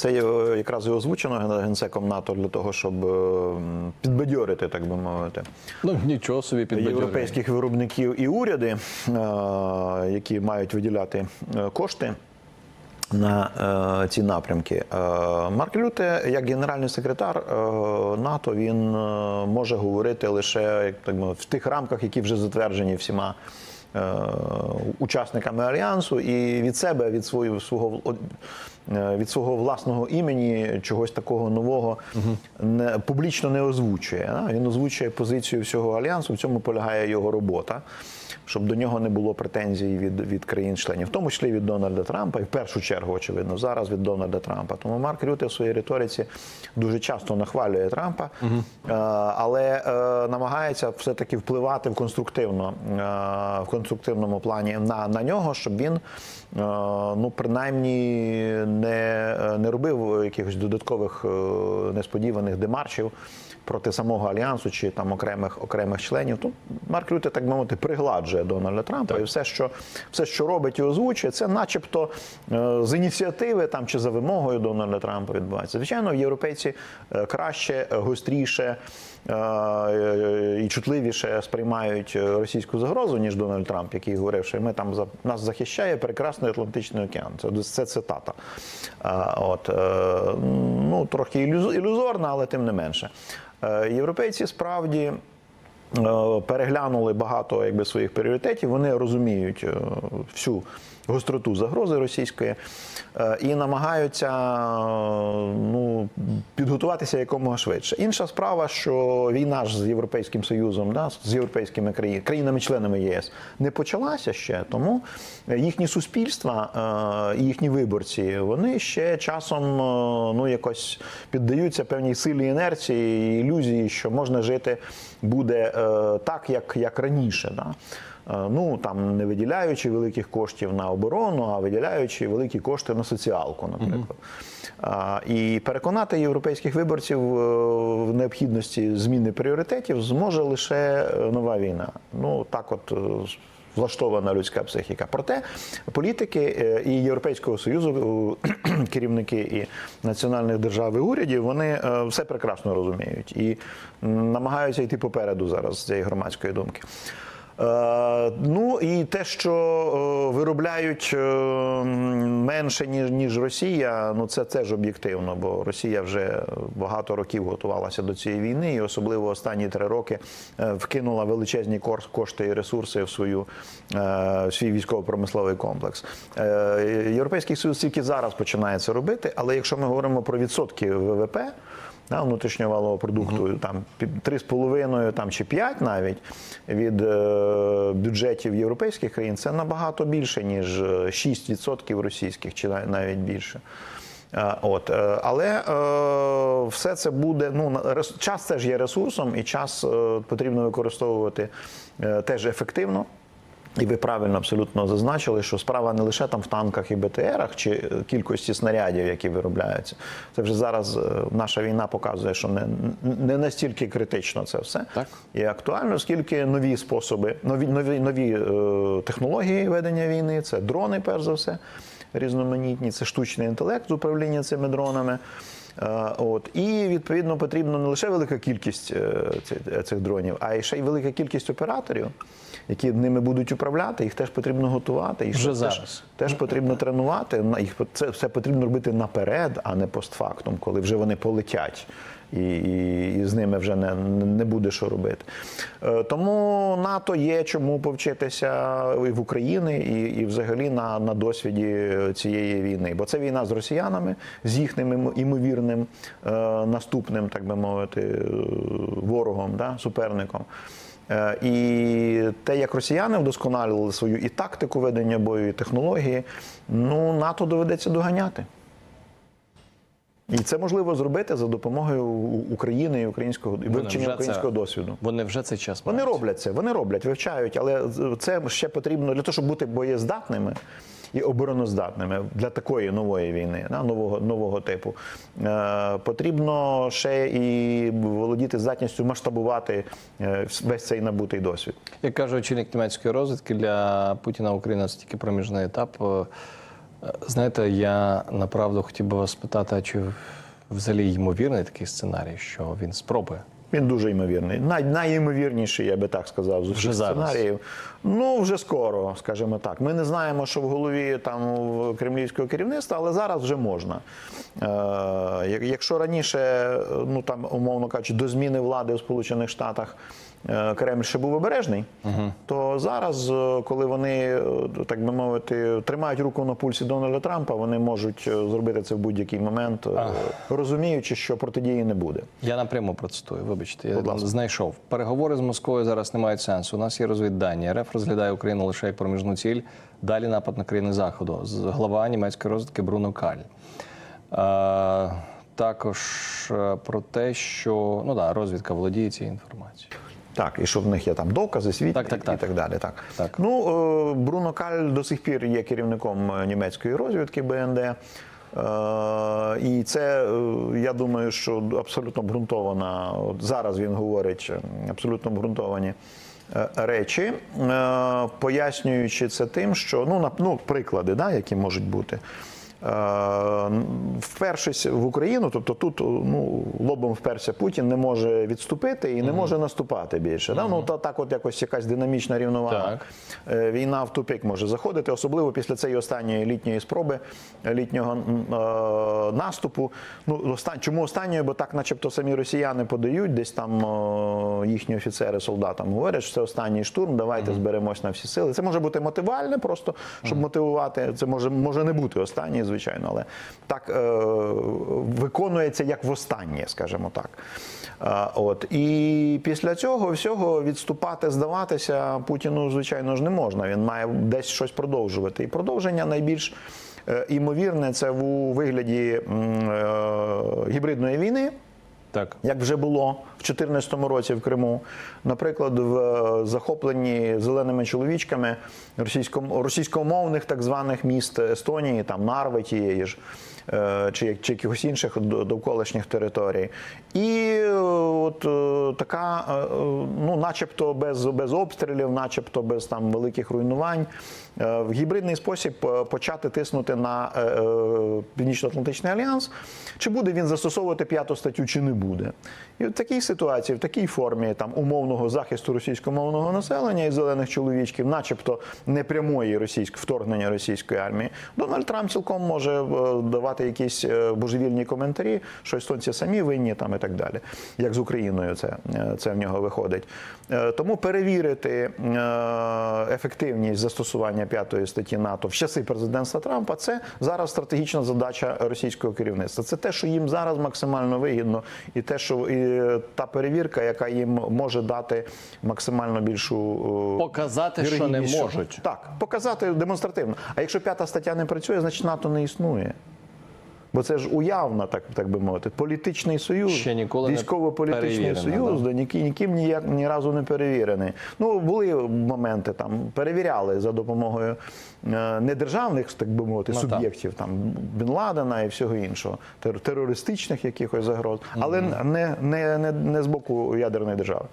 Це е, якраз і озвучено генсеком НАТО для того, щоб е, підбадьорити, так би мовити, Ну нічого собі підбадьорює. європейських виробників і уряди, е, які мають виділяти кошти. На е, ці напрямки Е, Марк Люте, як генеральний секретар е, НАТО, він е, може говорити лише як так би, в тих рамках, які вже затверджені всіма е, учасниками альянсу, і від себе, від свого свого від свого власного імені чогось такого нового не публічно не озвучує. Він озвучує позицію всього альянсу. В цьому полягає його робота. Щоб до нього не було претензій від, від країн-членів, в тому числі від Дональда Трампа, і в першу чергу, очевидно, зараз від Дональда Трампа. Тому Марк Рюте в своїй риториці дуже часто нахвалює Трампа, е, але е, намагається все-таки впливати в конструктивно е, в конструктивному плані на, на нього, щоб він е, ну принаймні не, не робив якихось додаткових е, несподіваних демаршів проти самого альянсу чи там окремих окремих членів. Тут Марк Рюте, так би мовити, пригладжує Дональда Трампа, і все, що все, що робить і озвучує, це, начебто, е, з ініціативи там чи за вимогою Дональда Трампа відбувається. Звичайно, європейці е, краще, гостріше. І чутливіше сприймають російську загрозу, ніж Дональд Трамп, який говорив, що ми там за нас захищає прекрасний Атлантичний океан. Це, це цитата. От е, ну трохи ілюзорна, але тим не менше. Е, Європейці справді. е, Переглянули багато якби, своїх пріоритетів. Вони розуміють всю гостроту загрози російської е, і намагаються е, ну, підготуватися якомога швидше. Інша справа, що війна ж з Європейським Союзом, да, з європейськими країнами, країнами-членами ЄС не почалася ще, тому їхні суспільства е, і їхні виборці вони ще часом ну, якось піддаються певній силі інерції ілюзії, що можна жити буде так, як, як раніше. Да? Е, Ну там не виділяючи великих коштів на оборону, а виділяючи великі кошти на соціалку, наприклад. А, І переконати європейських виборців е, в необхідності зміни пріоритетів зможе лише е, нова війна. Ну так, от. е, Влаштована людська психіка. Проте політики е, і Європейського союзу, е, керівники і національних держав і урядів, вони е, все прекрасно розуміють і намагаються йти попереду зараз з цієї громадської думки. Е, Ну і те, що е, виробляють е, менше ніж ніж Росія, ну це теж об'єктивно, бо Росія вже багато років готувалася до цієї війни, і особливо останні три роки вкинула величезні кошти і ресурси в свою в свій військово-промисловий комплекс. Європейський союз тільки зараз починає це робити, але якщо ми говоримо про відсотки ВВП да, внутрішнього валового продукту, там пі- 3,5 там, чи 5 навіть від е, бюджетів європейських країн, це набагато більше, ніж е, 6% російських, чи навіть більше. Е, От, е, але е, все це буде. Ну на- час теж є ресурсом, і час е, потрібно використовувати е, теж ефективно. І ви правильно абсолютно зазначили, що справа не лише там в танках і БТРах чи е, кількості снарядів, які виробляються. Це вже зараз е, наша війна показує, що не, не настільки критично це все Так. і актуально, оскільки нові способи, нові нові нові е, технології ведення війни, це дрони, перш за все, різноманітні, це штучний інтелект з управління цими дронами. Е, От і відповідно потрібно не лише велика кількість е, цих дронів, а й ще й велика кількість операторів, які ними будуть управляти. Їх теж потрібно готувати. Їх Вже теж, зараз. теж потрібно тренувати. Їх це все потрібно робити наперед, а не постфактум, коли вже вони полетять. І, і, і з ними вже не, не буде що робити. Е, Тому НАТО є чому повчитися і в Україні, і, і взагалі на, на досвіді цієї війни. Бо це війна з росіянами, з їхнім імовірним е, наступним, так би мовити, е, ворогом, да, суперником. І те, як росіяни вдосконалили свою і тактику ведення бою, і технології, ну НАТО доведеться доганяти. І це можливо зробити за допомогою України і українського і вивчення українського це- досвіду. Вони вже цей час Вони роблять це, вони роблять, вивчають, але це ще потрібно для того, щоб бути боєздатними і обороноздатними для такої нової війни, да, нового, нового типу. Е, потрібно ще і володіти здатністю масштабувати е, весь цей набутий досвід. Як каже очільник німецької розвідки, для Путіна Україна це тільки проміжний етап. Знаєте, я направду хотів би вас спитати, а чи взагалі ймовірний такий сценарій, що він спробує? Він дуже ймовірний. Най, найімовірніший, я би так сказав, з усіх сценаріїв. Ну, вже скоро, скажімо так. Ми не знаємо, що в голові там в кремлівського керівництва, але зараз вже можна. Е, якщо раніше, ну там, умовно кажучи, до зміни влади у Сполучених Штатах. Е, Кремль ще був обережний, то зараз, е, коли вони, е, так би мовити, тримають руку на пульсі Дональда Трампа, вони можуть зробити це в будь-який момент, е, розуміючи, що протидії не буде. Я напряму процитую, вибачте, я Будь ласка. знайшов. Переговори з Москвою зараз не мають сенсу. У нас є розвіддані. РФ розглядає Україну лише як проміжну ціль. Далі напад на країни Заходу. З- Глава німецької розвідки Бруно Каль. Е, також про те, що ну да, розвідка володіє цією інформацією. Так, і що в них є там докази, свідки Так, так, і так. так далі. Так. Так. Ну, е, Бруно Каль до сих пір є керівником е, німецької розвідки БНД. Е, І це, я думаю, що абсолютно ґрунтована. От зараз він говорить абсолютно ґрунтовані е, речі, пояснюючи це тим, що ну, ну приклади, да, які можуть бути. Е, Впершись в Україну, тобто тут ну, лобом вперся Путін, не може відступити і не може наступати більше. Да? Ну, та, так, от якось якась динамічна рівновага. Е, Війна в тупик може заходити, особливо після цієї останньої літньої спроби е, літнього е, наступу. Ну, остан... Чому останньої? Бо так, начебто, самі росіяни подають, десь там е, їхні офіцери солдатам говорять, що це останній штурм, давайте зберемось на всі сили. Це може бути мотивальне, просто щоб мотивувати. Це може, може не бути останній, звичайно, але так е, виконується як востаннє, скажімо так. Е, От і після цього всього відступати, здаватися Путіну, звичайно ж, не можна. Він має десь щось продовжувати. І продовження найбільш е, імовірне це у вигляді е, гібридної війни. Так. Як вже було в 2014 році в Криму, наприклад, в е, захопленні зеленими чоловічками російсько- російськомовних так званих міст Естонії, там Нарви тієї ж, е, чи, чи якихось інших до- довколишніх територій. І е, от така, е, е, ну, начебто без, без обстрілів, начебто без там великих руйнувань, е, в гібридний спосіб почати тиснути на Північно-Атлантичний альянс. Чи буде він застосовувати п'яту статтю, чи не буде. І в такій ситуації, в такій формі там умовного захисту російськомовного населення і зелених чоловічків, начебто непрямої російськ вторгнення російської армії, Дональд Трамп цілком може давати якісь божевільні коментарі, що естонці самі винні там і так далі. Як з Україною це, це в нього виходить. Е, Тому перевірити е, ефективність застосування п'ятої статті НАТО в часи президентства Трампа це зараз стратегічна задача російського керівництва. Це те, що їм зараз максимально вигідно, і те, що і та перевірка, яка їм може дати максимально більшу е, Показати, що не можуть. Так, показати демонстративно. А якщо п'ята стаття не працює, значить НАТО не існує. Бо це ж уявна, так, так би мовити, політичний союз, Ще ніколи військово-політичний союз, да? ніким, ніким ніяк ні разу не перевірений. Ну були моменти там, перевіряли за допомогою е, недержавних, так би мовити, Ну, суб'єктів там Бін Ладена і всього іншого, тер- терористичних якихось загроз, але не, не, не, не з боку ядерної держави.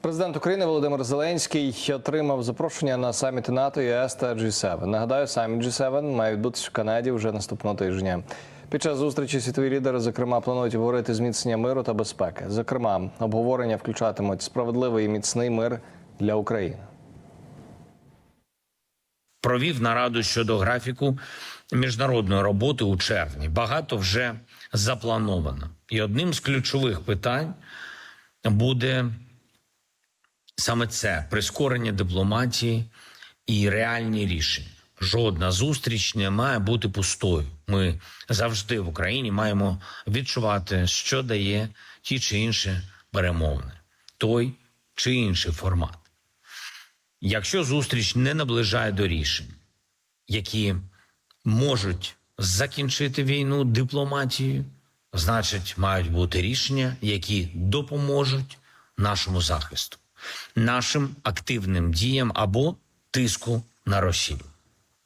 Президент України Володимир Зеленський отримав запрошення на саміти НАТО, ЄС та G7. Нагадаю, саміт G7 має відбутися в Канаді вже наступного тижня. Під час зустрічі світові лідери, зокрема, планують обговорити зміцнення миру та безпеки. Зокрема, обговорення включатимуть справедливий і міцний мир для України. провів нараду щодо графіку міжнародної роботи у червні. Багато вже заплановано. І одним з ключових питань буде саме це прискорення дипломатії і реальні рішення. Жодна зустріч не має бути пустою. Ми завжди в Україні маємо відчувати, що дає ті чи інші перемовини, той чи інший формат. Якщо зустріч не наближає до рішень, які можуть закінчити війну дипломатією, значить, мають бути рішення, які допоможуть нашому захисту, нашим активним діям або тиску на Росію.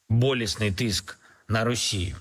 Болісний тиск на Росію